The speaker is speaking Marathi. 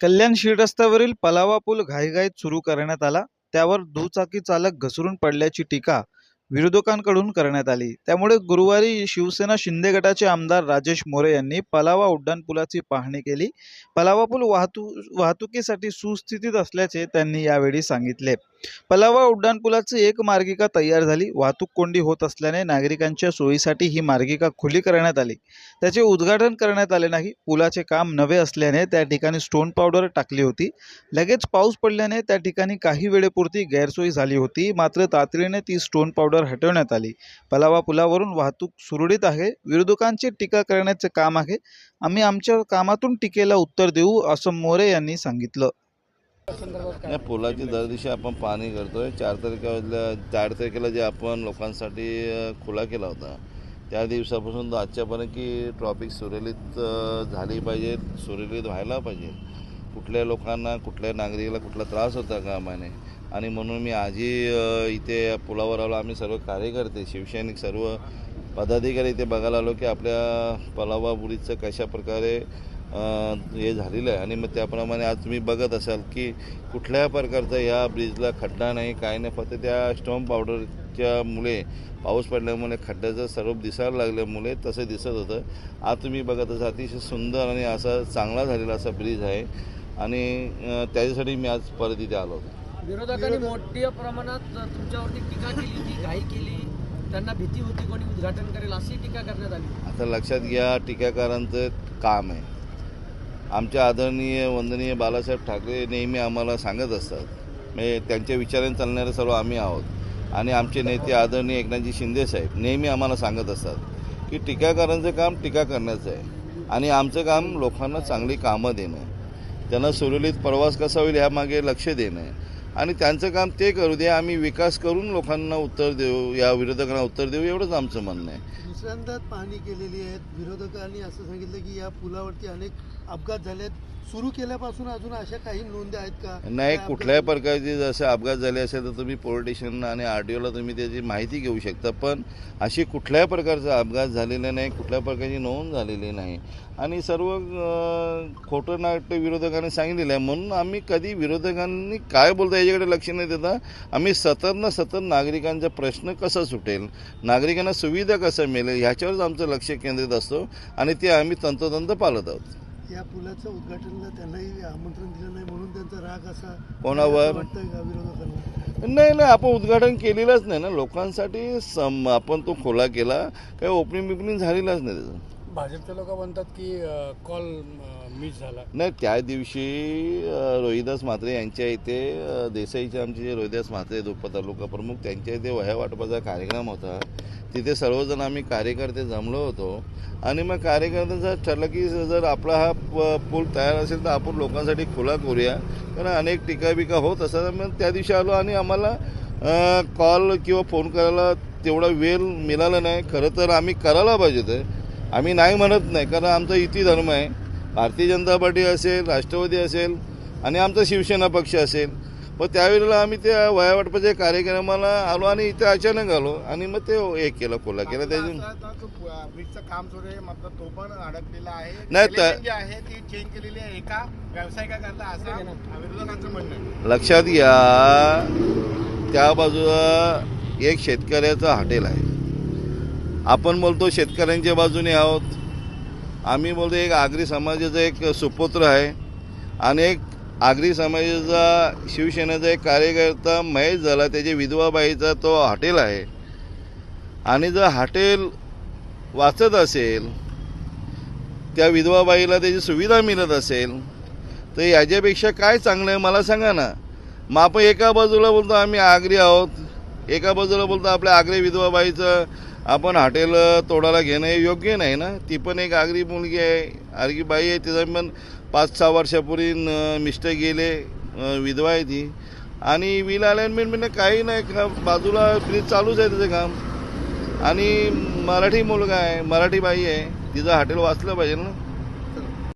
कल्याण शिरस्त्यावरील पलावा पूल घाईघाईत सुरू करण्यात आला. त्यावर दुचाकी चालक घसरून पडल्याची टीका विरोधकांकडून करण्यात आली. त्यामुळे गुरुवारी शिवसेना शिंदे गटाचे आमदार राजेश मोरे यांनी पलावा उड्डाणपुलाची पाहणी केली. पलावा पूल वाहतू वाहतुकीसाठी सुस्थितीत असल्याचे त्यांनी यावेळी सांगितले. पलावा उड्डाणपुलाची एक मार्गिका तयार झाली. वाहतूक कोंडी होत असल्याने नागरिकांच्या सोयीसाठी ही मार्गिका खुली करण्यात आली. त्याचे उद्घाटन करण्यात आले नाही. पुलाचे काम नवे असल्याने त्या ठिकाणी स्टोन पावडर टाकली होती. लगेच पाऊस पडल्याने त्या ठिकाणी काही वेळेपुरती गैरसोय झाली होती. मात्र तातडीने ती स्टोन पावडर हटवण्यात आली. पलावा पुलावरून वाहतूक सुरळीत आहे. विरोधकांची टीका करण्याचे काम आहे. आम्ही आमच्या कामातून टीकेला उत्तर देऊ असं मोरे यांनी सांगितलं. या पुलाची दर दिवशी आपण पाहणी करतोय. चार तारखेला चार तारखेला जे आपण लोकांसाठी खुला केला होता त्या दिवसापासून आजच्यापर्यंत की ट्रॉफिक सुरळीत झाली पाहिजे सुरळीत व्हायला पाहिजे. कुठल्या लोकांना कुठल्या नागरिकाला कुठला त्रास होता कामाने? आणि म्हणून मी आजही इथे या पुलावर आलो आम्ही सर्व कार्यकर्ते शिवसैनिक सर्व पदाधिकारी इथे बघायला आलो की आपल्या पलावा बुडीचं कशा प्रकारे हे झालेलं आहे. आणि मग त्याप्रमाणे आज तुम्ही बघत असाल की कुठल्या प्रकारचा या ब्रिजला खड्डा नाही काय नाही फक्त त्या स्टॉम पावडरच्या मुळे पाऊस पडल्यामुळे खड्ड्याचं स्वरूप दिसायला लागल्यामुळे तसं दिसत होतं. आज तुम्ही बघत असाल अतिशय सुंदर आणि असा चांगला झालेला असा ब्रिज आहे. आणि त्याच्यासाठी मी आज परत इथे आलो होतो. विरोधकांनी मोठ्या प्रमाणात तुमच्यावरती टीका केली ती घाई केली. त्यांना भीती होती कोणी उद्घाटन करेल अशी टीका करण्यात आली. आता लक्षात घ्या टीकाकारांचं काम आहे. आमच्या आदरणीय वंदनीय बालासाहेब ठाकरे नेहमी आम्हाला सांगत असतात. म्हणजे त्यांच्या विचाराने चालणारे सर्व आम्ही आहोत. आणि आमचे नेते आदरणीय एकनाथजी शिंदे साहेब नेहमी आम्हाला सांगत असतात की टीकाकारांचं काम टीका करण्याचं आहे. आणि आमचं काम लोकांना चांगली कामं देणं. त्यांना सुरळीत प्रवास कसा होईल ह्यामागे लक्ष देणं. आणि त्यांचं काम ते करू दे आम्ही विकास करून लोकांना उत्तर देऊ या विरोधकांना उत्तर देऊ एवढंच आमचं म्हणणं आहे. दुसऱ्यांदाच पाहणी केलेली आहे विरोधकांनी असं सांगितलं की या पुलावरती अनेक अपघात झाले आहेत सुरू केल्यापासून अजून अशा काही नोंदी आहेत का? नाही कुठल्याही प्रकारचे जसे अपघात झाले असेल तर तुम्ही पोलीस स्टेशन आणि आर टी ओला तुम्ही त्याची माहिती घेऊ शकता. पण अशी कुठल्याही प्रकारचा अपघात झालेला नाही कुठल्या प्रकारची नोंद झालेली नाही. आणि सर्व खोटं नाट्य विरोधकांनी सांगितलेलं आहे. म्हणून आम्ही कधी विरोधकांनी काय बोलता याच्याकडे लक्ष न देता आम्ही सतत ना सतत नागरिकांचा प्रश्न कसा सुटेल नागरिकांना सुविधा कसं मिळेल ह्याच्यावरच आमचं लक्ष केंद्रित असतो आणि ते आम्ही तंतोतंत पाळत आहोत. या पुलाचं उद्घाटनला त्यांनाही आमंत्रण दिलं नाही म्हणून त्यांचा राग असा कोणावर? नाही नाही आपण उद्घाटन केलेलंच नाही ना. लोकांसाठी सम आपण तो खोला केला. काही ओपनिंग बिपनिंग झालेलाच नाही त्याचं. भाजपचे लोक म्हणतात की कॉल मिस झाला. नाही त्या दिवशी रोहिदास म्हात्रे यांच्या इथे देसाईचे आमचे जे रोहिदास म्हात्रे दुप्पा तालुका प्रमुख त्यांच्या इथे वह्या वाटपाचा कार्यक्रम होता. तिथे सर्वजण आम्ही कार्यकर्ते जमलो होतो. आणि मग कार्यकर्त्यांचं ठरलं की जर आपला हा प- पूल तयार असेल तर आपण लोकांसाठी खुला करूया. कारण अनेक टीका बिका होत असतात. मग त्या दिवशी आलो आणि आम्हाला कॉल किंवा फोन करायला तेवढा वेळ मिळाला नाही. खरं तर आम्ही करायला पाहिजे ते आम्ही नाही म्हणत नाही कारण आमचा इति धर्म आहे. भारतीय जनता पार्टी असेल राष्ट्रवादी असेल आणि आमचा शिवसेना पक्ष असेल. मग त्यावेळेला आम्ही त्या वयावाटपाच्या कार्यक्रमाला आलो आणि इथे अचानक आलो आणि मग ते हे केलं कोला. केलं त्याच्या ब्रिजचं काम सुरू आहे मात्र तो पण अडकलेला आहे. नाही लक्षात घ्या त्या बाजूला एक शेतकऱ्याचं हॉटेल आहे. आपण बोलतो शेतकऱ्यांच्या बाजूने आहोत. आम्ही बोलतो एक आगरी समाजाचा एक सुपुत्र आहे आणि एक आगरी समाजाचा शिवसेनेचा एक कार्यकर्ता महेश झाला त्याची विधवाबाईचा तो हॉटेल आहे. आणि जर हॉटेल वाचत असेल त्या विधवाबाईला त्याची सुविधा मिळत असेल तर याच्यापेक्षा काय चांगलं आहे मला सांगा ना. मग आपण एका बाजूला बोलतो आम्ही आगरी आहोत एका बाजूला बोलतो आपल्या आगरी विधवाबाईचं आपण हॉटेल तोडायला घेणं हे योग्य नाही ना? ती पण एक आगरी मुलगी आहे आगरी बाई आहे तिचा पण पाच सहा वर्षापूर्वी मिस्टर गेले विधवा आहे ती. आणि विल अलाइनमेंट म्हणजे काही नाही का बाजूला ब्रिज चालूच आहे तिचं काम. आणि मराठी मुलगा आहे मराठी बाई आहे तिचं हॉटेल वाचलं पाहिजे ना?